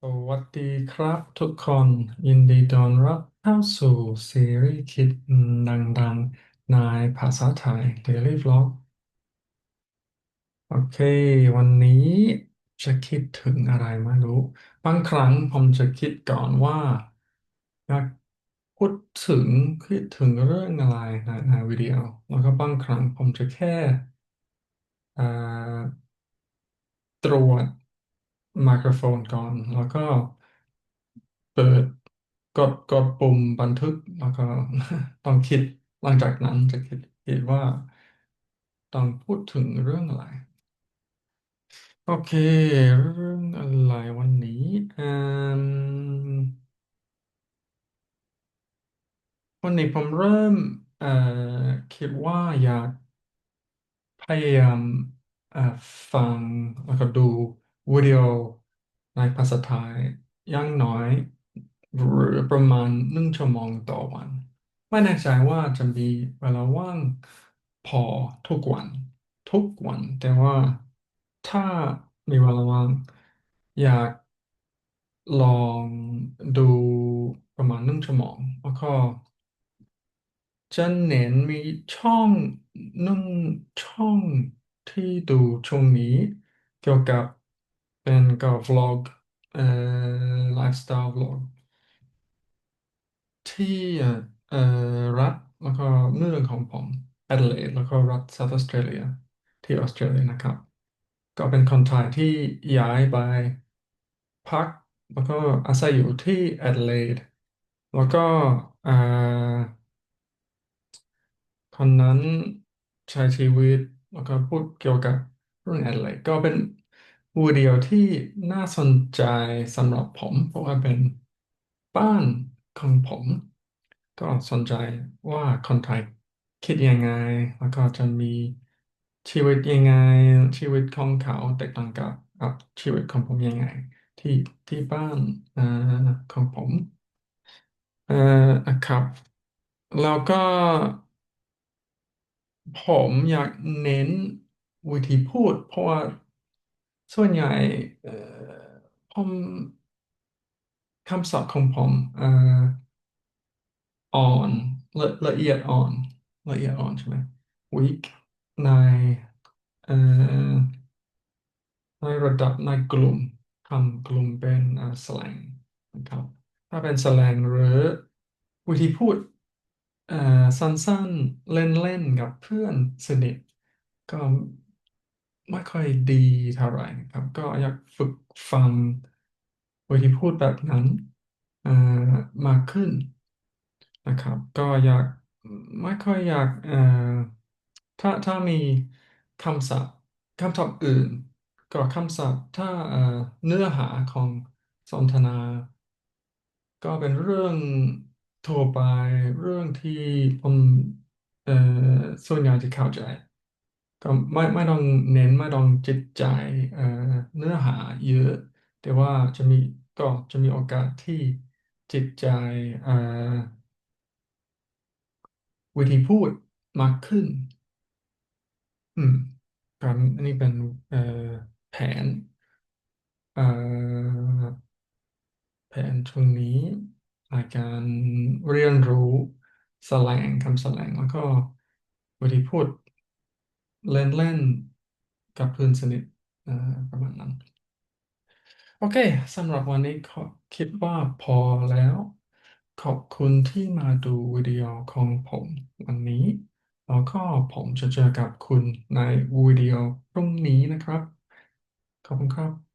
สวัสดีครับทุกคนยินดีต้อนรับเข้าสู่ซีรีส์คิดดังๆในภาษาไทย Daily Vlog โอเค วันนี้จะคิดถึงอะไรไม่รู้ บางครั้งผมจะคิดก่อนว่าอยากพูดถึงคิดถึงเรื่องอะไรในในวิดีโอ แล้วก็บางครั้งผมจะแค่อ่าตรวจ ไมโครโฟนก่อน แล้วก็เปิดกดกดปุ่มบันทึกแล้วก็ต้องคิดหลังจากนั้นจะคิดคิดว่าต้องพูดถึงเรื่องอะไร โอเค เรื่องอะไรวันนี้อืมวันนี้ผมเริ่มเอ่อคิดว่าอยากพยายามเอ่อฟังแล้วก็ดู วิดีโอในภาษาไทยอย่างน้อยหรือประมาณหนึ่งชั่วโมงต่อวัน ไม่แน่ใจว่าจะมีเวลาว่างพอทุกวัน ทุกวัน แต่ว่าถ้ามีเวลาว่าง อยากลองดูประมาณหนึ่งชั่วโมงแล้วก็จะเน้นมีช่องหนึ่งช่องที่ดูช่วงนี้เกี่ยวกับ เป็นกับวล็อกเอ่อไลฟ์สไตล์วล็อกที่เอ่อรัฐแล้วก็เมืองของผมแอดเลดแล้วก็รัฐเซาท์ออสเตรเลียที่ออสเตรเลียนะครับ ก็เป็นคนไทยที่ย้ายไปพักแล้วก็อาศัยอยู่ที่แอดเลดแล้วก็อ่าคนนั้นใช้ชีวิตแล้วก็พูดเกี่ยวกับเรื่องแอดเลดก็เป็น วิดีโอที่น่าสนใจสำหรับผม เพราะว่าเป็นบ้านของผม ก็สนใจว่าคนไทยคิดยังไง แล้วก็จะมีชีวิตยังไง ชีวิตของเขาแตกต่างกับกับชีวิตของผมยังไง ที่ที่บ้านอ่อของผมเอ่อครับแล้วก็ผมอยากเน้นวิธีพูด เพราะว่า ส่วนใหญ่เอ่อผมคำศัพท์ของผมเอ่ออ่อนละละเอียดอ่อนละเอียดอ่อนใช่ไหม weak ในเอ่อในระดับในกลุ่มคำกลุ่มเป็นอ่า slang นะครับถ้าเป็น slang หรือวิธีพูดเอ่อสั้นๆเล่นๆกับเพื่อนสนิทก็ ไม่ค่อยดีเท่าไหร่ครับ ก็อยากฝึกฟังวิธีพูดแบบนั้นอ่อมากขึ้นนะครับ ก็อยากไม่ค่อยอยากเอ่อถ้าถ้ามีคำศัพท์คำศัพท์อื่น ก็คำศัพท์ถ้าเอ่อเนื้อหาของสนทนา ก็เป็นเรื่องทั่วไปเรื่องที่ผมเอ่อส่วนใหญ่จะเข้าใจ ก็ไม่ไม่ต้องเน้นไม่ต้องจิตใจเอ่อเนื้อหาเยอะ แต่ว่าจะมีก็จะมีโอกาสที่จิตใจเอ่อวิธีพูดมากขึ้น อืมครับอันนี้เป็นเอ่อแผนเอ่อแผนช่วงนี้ในการเรียนรู้สแลงคำสแลงแล้วก็วิธีพูด เล่นๆกับเพื่อนสนิทอ่อประมาณนั้น โอเคสำหรับวันนี้ขอคิดว่าพอแล้ว ขอบคุณที่มาดูวิดีโอของผมวันนี้ แล้วก็ผมจะเจอกับคุณในวิดีโอพรุ่งนี้นะครับ ขอบคุณครับ